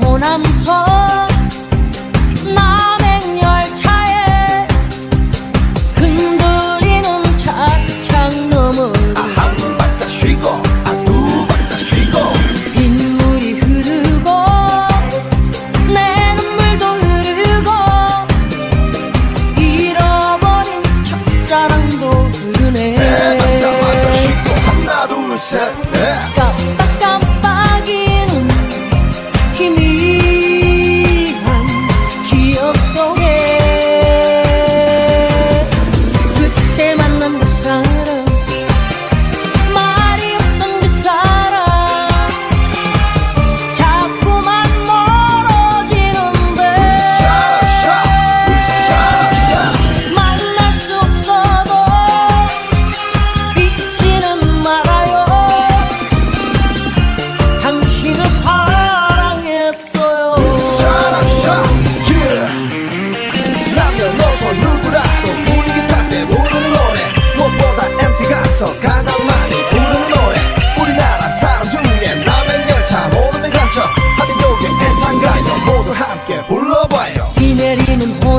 호남선 남행열차에 흔들리는 차창놈을 아한 발짝 흐르고 내 눈물도 흐르고 잃어버린 첫사랑도 흐르네. 세 발짝마다 쉬고 하나 둘셋넷.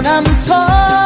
남서